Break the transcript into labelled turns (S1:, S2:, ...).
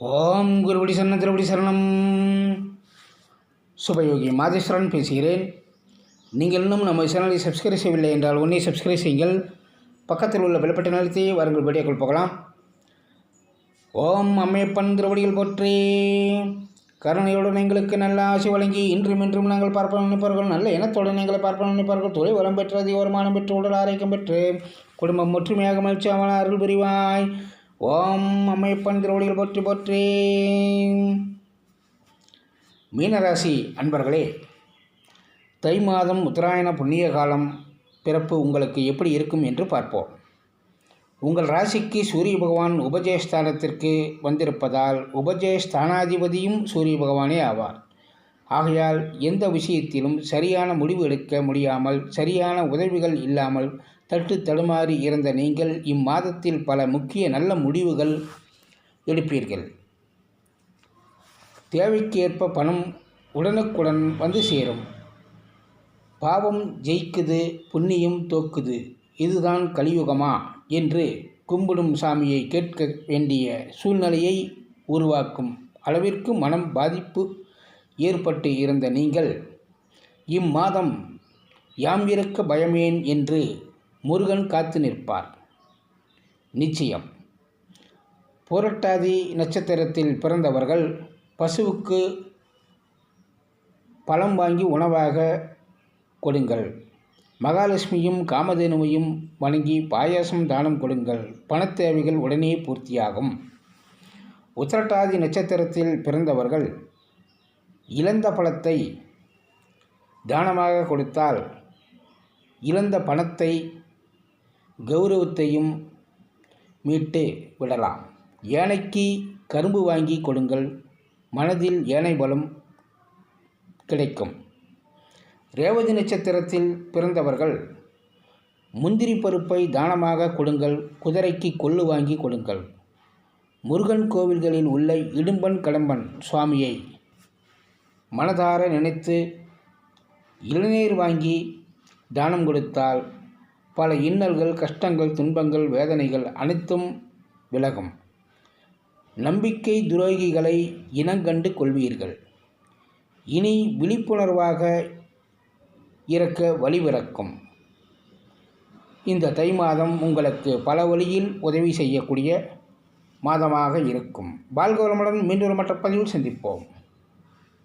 S1: ஓம் குருபடி சரணம் திருபடி சரணம். சுபயோகி மாதேஸ்வரன் பேசுகிறேன். நீங்கள் இன்னும் நம்ம சேனலை சப்ஸ்கிரைப் செய்யவில்லை என்றால் உடனே சப்ஸ்கிரைப் செய்யுங்கள். பக்கத்தில் உள்ள வெளிப்பட்ட நிலத்தை வாருங்கள் வீடியோக்கள் போகலாம். ஓம் அம்மையப்பன் திருவடிகள் போற்றி. கருணையுடன் எங்களுக்கு நல்ல ஆசை வழங்கி இன்றும் இன்றும் நாங்கள் பார்ப்போம் நினைப்பார்கள் நல்ல இனத்துடன் எங்களை பார்ப்போம் நினைப்பார்கள் தொழில் வளம் பெற்று அதிக வருமானம் பெற்று உடல் ஆரோக்கியம் பெற்று குடும்பம் ஒற்றுமையாக மகிழ்ச்சி அருள் புரிவாய். ஓம் அம்மையப்பன் திருவடிகள் போற்றி போற்றி. மீனராசி அன்பர்களே தை மாதம் உத்தராயண புண்ணிய காலம் பிறப்பு உங்களுக்கு எப்படி இருக்கும் என்று பார்ப்போம். உங்கள் ராசிக்கு சூரிய பகவான் உபஜயஸ்தானத்திற்கு வந்திருப்பதால் உபஜயஸ்தானாதிபதியும் சூரிய பகவானே ஆவார். ஆகையால் எந்த விஷயத்திலும் சரியான முடிவு எடுக்க முடியாமல் சரியான உதவிகள் இல்லாமல் தட்டு தடுமாறி இருந்த நீங்கள் இம்மாதத்தில் பல முக்கிய நல்ல முடிவுகள் எடுப்பீர்கள். தேவைக்கு ஏற்ப பணம் உடனுக்குடன் வந்து சேரும். பாவம் ஜெயிக்குது புண்ணியம் தோக்குது. இதுதான் கலியுகமா? என்று கும்பிடும் சாமியை கேட்க வேண்டிய சூழ்நிலையை உருவாக்கும் அளவிற்கு மனம் பாதிப்பு ஏற்பட்டு இருந்த நீங்கள் இம்மாதம் யாம் இருக்க பயமேன் என்று முருகன் காத்து நிற்பார். நிச்சயம் புரட்டாதி நட்சத்திரத்தில் பிறந்தவர்கள் பசுவுக்கு பழம் வாங்கி உணவாக கொடுங்கள். மகாலட்சுமியும் காமதேனுவையும் வணங்கி பாயாசம் தானம் கொடுங்கள். பணத்தேவைகள் உடனே பூர்த்தியாகும். உத்திரட்டாதி நட்சத்திரத்தில் பிறந்தவர்கள் இழந்த பழத்தை தானமாக கொடுத்தால் இழந்த பணத்தை கௌரவத்தையும் மீட்டு விடலாம். ஏனைக்கு கரும்பு வாங்கி கொடுங்கள் மனதில் ஏனை பலம் கிடைக்கும். ரேவதி நட்சத்திரத்தில் பிறந்தவர்கள் முந்திரி பருப்பை தானமாக கொடுங்கள் குதிரைக்கு கொள்ளு வாங்கி கொடுங்கள். முருகன் கோவில்களில் உள்ள இடும்பன் கடம்பன் சுவாமியை மனதார நினைத்து இளநீர் வாங்கி தானம் கொடுத்தால் பல இன்னல்கள் கஷ்டங்கள் துன்பங்கள் வேதனைகள் அனைத்தும் விலகும். நம்பிக்கை துரோகிகளை இனங்கண்டு கொள்வீர்கள். இனி விழிப்புணர்வாக இருக்க வழிபிறக்கும் இந்த தை மாதம் உங்களுக்கு பல வழியில் உதவி செய்யக்கூடிய மாதமாக இருக்கும். பால்கோலமுடன் மீண்டும் மற்ற பதிவில் சந்திப்போம்.